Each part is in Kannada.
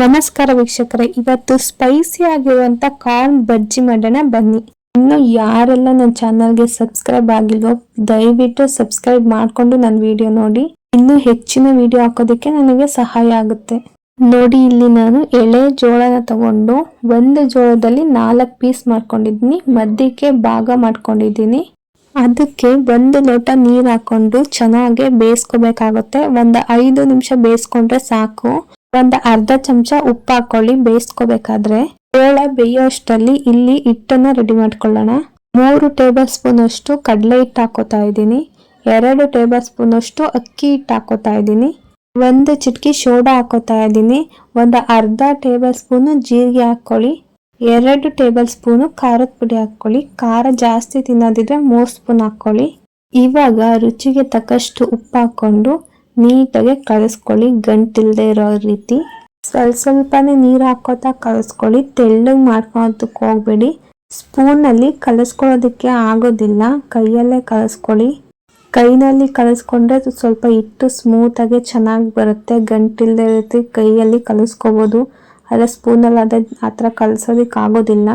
ನಮಸ್ಕಾರ ವೀಕ್ಷಕರೇ, ಇವತ್ತು ಸ್ಪೈಸಿ ಆಗಿರುವಂತ ಕಾರ್ನ್ ಬಜ್ಜಿ ಮಾಡೋಣ, ಬನ್ನಿ. ಇನ್ನು ಯಾರೆಲ್ಲ ನನ್ನ ಚಾನಲ್ಗೆ ಸಬ್ಸ್ಕ್ರೈಬ್ ಆಗಿಲ್ವೋ, ದಯವಿಟ್ಟು ಸಬ್ಸ್ಕ್ರೈಬ್ ಮಾಡ್ಕೊಂಡು ನನ್ನ ವಿಡಿಯೋ ನೋಡಿ. ಇನ್ನು ಹೆಚ್ಚಿನ ವಿಡಿಯೋ ಹಾಕೋದಕ್ಕೆ ನನಗೆ ಸಹಾಯ ಆಗುತ್ತೆ. ನೋಡಿ, ಇಲ್ಲಿ ನಾನು ಎಳೆ ಜೋಳನ ತಗೊಂಡು ಒಂದು ಜೋಳದಲ್ಲಿ ನಾಲ್ಕು ಪೀಸ್ ಮಾಡ್ಕೊಂಡಿದ್ದೀನಿ. ಮಧ್ಯಕ್ಕೆ ಭಾಗ ಮಾಡ್ಕೊಂಡಿದ್ದೀನಿ. ಅದಕ್ಕೆ ಒಂದು ಲೋಟ ನೀರು ಹಾಕೊಂಡು ಚೆನ್ನಾಗಿ ಬೇಯಿಸ್ಕೋಬೇಕಾಗುತ್ತೆ. ಒಂದು ಐದು ನಿಮಿಷ ಬೇಯಿಸ್ಕೊಂಡ್ರೆ ಸಾಕು. ಒಂದು ಅರ್ಧ ಚಮಚ ಉಪ್ಪು ಹಾಕೊಳ್ಳಿ, ಬೇಯಿಸ್ಕೋಬೇಕಾದ್ರೆ. ಜೋಳ ಬೇಯೋಷ್ಟರಲ್ಲಿ ಇಲ್ಲಿ ಹಿಟ್ಟನ್ನ ರೆಡಿ ಮಾಡ್ಕೊಳ್ಳೋಣ. ಮೂರು ಟೇಬಲ್ ಸ್ಪೂನ್ ಅಷ್ಟು ಕಡಲೆ ಹಿಟ್ಟು ಹಾಕೋತಾ ಇದ್ದೀನಿ. ಎರಡು ಟೇಬಲ್ ಸ್ಪೂನ್ ಅಷ್ಟು ಅಕ್ಕಿ ಹಿಟ್ಟು ಹಾಕೋತಾ ಇದ್ದೀನಿ. ಒಂದು ಚಿಟಕಿ ಸೋಡಾ ಹಾಕೋತಾ ಇದ್ದೀನಿ. ಒಂದು ಅರ್ಧ ಟೇಬಲ್ ಸ್ಪೂನು ಜೀರಿಗೆ ಹಾಕ್ಕೊಳ್ಳಿ. ಎರಡು ಟೇಬಲ್ ಸ್ಪೂನು ಖಾರದ ಪುಡಿ ಹಾಕೊಳ್ಳಿ ಖಾರ ಜಾಸ್ತಿ ತಿನ್ನೋದಿದ್ರೆ ಮೂರು ಸ್ಪೂನ್ ಹಾಕೊಳ್ಳಿ ಇವಾಗ ರುಚಿಗೆ ತಕ್ಕಷ್ಟು ಉಪ್ಪು ಹಾಕೊಂಡು ನೀಟಾಗಿ ಕಲಿಸ್ಕೊಳ್ಳಿ ಗಂಟಿಲ್ಲದೆ ಇರೋ ರೀತಿ. ಸ್ವಲ್ಪ ಸ್ವಲ್ಪನೇ ನೀರು ಹಾಕೋತಾ ಕಲಿಸ್ಕೊಳ್ಳಿ, ತೆಳ್ಳಗೆ ಮಾಡ್ಕೊಳೋದಕ್ಕೆ ಹೋಗ್ಬೇಡಿ. ಸ್ಪೂನಲ್ಲಿ ಕಲಿಸ್ಕೊಳ್ಳೋದಕ್ಕೆ ಆಗೋದಿಲ್ಲ, ಕೈಯಲ್ಲೇ ಕಲಿಸ್ಕೊಳ್ಳಿ. ಕೈನಲ್ಲಿ ಕಲಿಸ್ಕೊಂಡ್ರೆ ಸ್ವಲ್ಪ ಹಿಟ್ಟು ಸ್ಮೂತಾಗಿ ಚೆನ್ನಾಗಿ ಬರುತ್ತೆ ಗಂಟಿಲ್ಲದೆ ರೀತಿ ಕೈಯಲ್ಲಿ ಕಲಿಸ್ಕೋಬೋದು. ಆದರೆ ಸ್ಪೂನಲ್ಲಿ ಅದೇ ಆ ಥರ ಕಲಿಸೋದಕ್ಕೆ ಆಗೋದಿಲ್ಲ.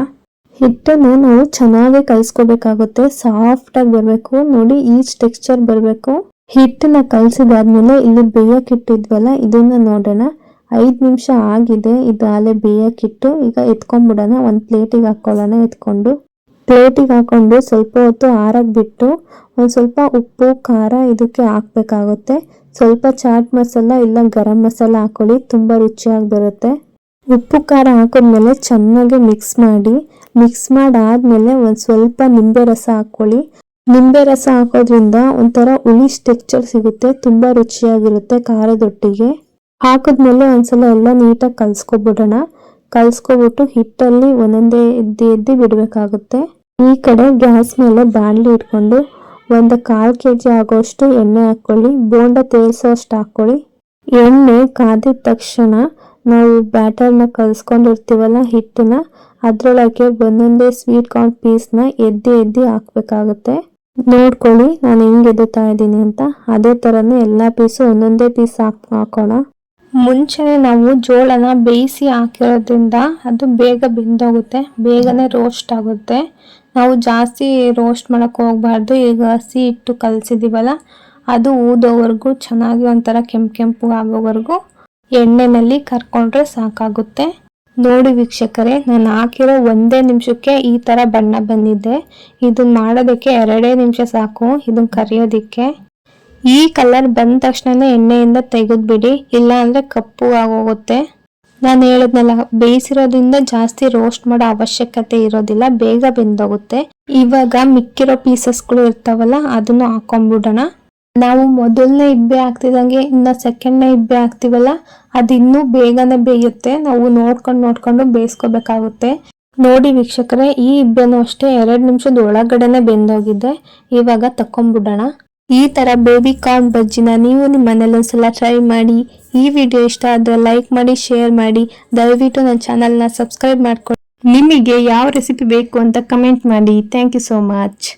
ಹಿಟ್ಟನ್ನು ನಾವು ಚೆನ್ನಾಗಿ ಕಲಿಸ್ಕೋಬೇಕಾಗುತ್ತೆ ಸಾಫ್ಟಾಗಿ ಬರಬೇಕು. ನೋಡಿ, ಈಚ್ ಟೆಕ್ಸ್ಚರ್ ಬರಬೇಕು. ಹಿಟ್ಟನ್ನ ಕಲಸಿದಾದ್ಮೇಲೆ ಇಲ್ಲಿ ಬೇಯಕ್ಕಿಟ್ಟಿದ್ವಲ್ಲ ಇದನ್ನ ನೋಡೋಣ. ಐದು ನಿಮಿಷ ಆಗಿದೆ, ಇದು ಅಲ್ಲೇ ಬೇಯಕ್ಕಿಟ್ಟು ಈಗ ಎತ್ಕೊಂಡ್ಬಿಡೋಣ. ಒಂದು ಪ್ಲೇಟಿಗೆ ಹಾಕೊಳ್ಳೋಣ ಎತ್ಕೊಂಡು. ಪ್ಲೇಟಿಗೆ ಹಾಕೊಂಡು ಸ್ವಲ್ಪ ಹೊತ್ತು ಆರಕ್ಕೆ ಬಿಟ್ಟು ಒಂದು ಸ್ವಲ್ಪ ಉಪ್ಪು, ಖಾರ ಇದಕ್ಕೆ ಹಾಕ್ಬೇಕಾಗುತ್ತೆ. ಸ್ವಲ್ಪ ಚಾಟ್ ಮಸಾಲ ಇಲ್ಲ ಗರಂ ಮಸಾಲ ಹಾಕೊಳ್ಳಿ, ತುಂಬ ರುಚಿಯಾಗಿ ಬರುತ್ತೆ. ಉಪ್ಪು, ಖಾರ ಹಾಕಿದ್ಮೇಲೆ ಚೆನ್ನಾಗಿ ಮಿಕ್ಸ್ ಮಾಡಿ. ಮಿಕ್ಸ್ ಮಾಡಾದ್ಮೇಲೆ ಒಂದು ಸ್ವಲ್ಪ ನಿಂಬೆ ರಸ ಹಾಕೊಳ್ಳಿ ನಿಂಬೆ ರಸ ಹಾಕೋದ್ರಿಂದ ಒಂಥರ ಹುಳಿ ಟೆಕ್ಸ್ಚರ್ ಸಿಗುತ್ತೆ, ತುಂಬ ರುಚಿಯಾಗಿರುತ್ತೆ ಖಾರದೊಟ್ಟಿಗೆ. ಹಾಕಿದ್ಮೇಲೆ ಒಂದ್ಸಲ ಎಲ್ಲ ನೀಟಾಗಿ ಕಲ್ಸ್ಕೊಬಿಡೋಣ. ಕಲ್ಸ್ಕೊಬಿಟ್ಟು ಹಿಟ್ಟಲ್ಲಿ ಒಂದೊಂದೇ ಎದ್ದು ಎದ್ದು ಬಿಡಬೇಕಾಗುತ್ತೆ. ಈ ಕಡೆ ಗ್ಯಾಸ್ ಮೇಲೆ ಬಾಣಲಿ ಇಟ್ಕೊಂಡು ಒಂದು ಕಾಲು ಕೆ ಜಿ ಆಗೋಷ್ಟು ಎಣ್ಣೆ ಹಾಕ್ಕೊಳ್ಳಿ, ಬೋಂಡ ತೇಲ್ಸೋಷ್ಟು ಹಾಕ್ಕೊಳ್ಳಿ. ಎಣ್ಣೆ ಕಾದಿದ ತಕ್ಷಣ ನಾವು ಬ್ಯಾಟರ್ನ ಕಲಸ್ಕೊಂಡಿರ್ತೀವಲ್ಲ ಹಿಟ್ಟನ್ನ, ಅದರೊಳಗೆ ಒಂದೊಂದೇ ಸ್ವೀಟ್ ಕಾರ್ನ್ ಪೀಸ್ನ ಎದ್ದಿ ಎದ್ದಿ ಹಾಕ್ಬೇಕಾಗುತ್ತೆ. ನೋಡ್ಕೊಳ್ಳಿ, ನಾನು ಹೆಂಗೆ ಎದುತ್ತಾ ಇದ್ದೀನಿ ಅಂತ. ಅದೇ ಥರನೇ ಎಲ್ಲ ಪೀಸು ಒಂದೊಂದೇ ಪೀಸ್ ಹಾಕ್, ಹಾಕೋಣ. ಮುಂಚೆನೇ ನಾವು ಜೋಳನ ಬೇಯಿಸಿ ಹಾಕಿರೋದ್ರಿಂದ ಅದು ಬೇಗ ಬೆಂದೋಗುತ್ತೆ, ಬೇಗನೆ ರೋಸ್ಟ್ ಆಗುತ್ತೆ. ನಾವು ಜಾಸ್ತಿ ರೋಸ್ಟ್ ಮಾಡೋಕ್ಕೆ ಹೋಗ್ಬಾರ್ದು, ಈಗ ಹಸಿ ಇಟ್ಟು ಕಲಸಿದ್ದೀವಲ್ಲ ಅದು ಊದೋವರೆಗೂ ಚೆನ್ನಾಗಿ ಒಂಥರ ಕೆಂಪು ಕೆಂಪು ಆಗೋವರೆಗೂ ಎಣ್ಣೆನಲ್ಲಿ ಕರ್ಕೊಂಡ್ರೆ ಸಾಕಾಗುತ್ತೆ. ನೋಡಿ ವೀಕ್ಷಕರೇ, ನಾನು ಹಾಕಿರೋ ಒಂದೇ ನಿಮಿಷಕ್ಕೆ ಈ ಥರ ಬಣ್ಣ ಬಂದಿದೆ. ಇದನ್ನ ಮಾಡೋದಕ್ಕೆ ಎರಡೇ ನಿಮಿಷ ಸಾಕು ಇದನ್ನ ಕರಿಯೋದಕ್ಕೆ. ಈ ಕಲರ್ ಬಂದ ತಕ್ಷಣ ಎಣ್ಣೆಯಿಂದ ತೆಗೆದ್ಬಿಡಿ ಇಲ್ಲ ಅಂದ್ರೆ ಕಪ್ಪು ಆಗೋಗುತ್ತೆ. ನಾನು ಹೇಳಿದ್ನಲ್ಲ, ಬೇಯಿಸಿರೋದ್ರಿಂದ ಜಾಸ್ತಿ ರೋಸ್ಟ್ ಮಾಡೋ ಅವಶ್ಯಕತೆ ಇರೋದಿಲ್ಲ, ಬೇಗ ಬೆಂದೋಗುತ್ತೆ. ಇವಾಗ ಮಿಕ್ಕಿರೋ ಪೀಸಸ್ಗಳು ಇರ್ತಾವಲ್ಲ, ಅದನ್ನು ಹಾಕೊಂಡ್ಬಿಡೋಣ. ನಾವು ಮೊದಲನೇ ಇಬ್ಬೆ ಹಾಕ್ತಿದಂಗೆ ಇನ್ನ ಸೆಕೆಂಡ್ನೇ ಇಬ್ಬೆ ಹಾಕ್ತಿವಲ್ಲ ಅದು ಇನ್ನೂ ಬೇಗನೆ ಬೇಯುತ್ತೆ. ನಾವು ನೋಡ್ಕೊಂಡು ನೋಡ್ಕೊಂಡು ಬೇಯಿಸ್ಕೋಬೇಕಾಗುತ್ತೆ. ನೋಡಿ ವೀಕ್ಷಕರೇ, ಈ ಇಬ್ಬೆನೂ ಅಷ್ಟೇ ಎರಡು ನಿಮಿಷದ ಒಳಗಡೆನೆ ಬೆಂದೋಗಿದೆ. ಇವಾಗ ತಕೊಂಡ್ಬಿಡೋಣ ಈ ತರ ಬೇಬಿ ಕಾರ್ನ್ ಬಜ್ಜಿನ ನೀವು ನಿಮ್ಮ ಮನೇಲಿ ಒಂದ್ಸಲ ಟ್ರೈ ಮಾಡಿ. ಈ ವಿಡಿಯೋ ಇಷ್ಟ ಆದರೆ ಲೈಕ್ ಮಾಡಿ ಶೇರ್ ಮಾಡಿ. ದಯವಿಟ್ಟು ನನ್ನ ಚಾನಲ್ನ ಸಬ್ಸ್ಕ್ರೈಬ್ ಮಾಡ್ಕೊಳ್ಳಿ ನಿಮಗೆ ಯಾವ ರೆಸಿಪಿ ಬೇಕು ಅಂತ ಕಮೆಂಟ್ ಮಾಡಿ. Thank you so much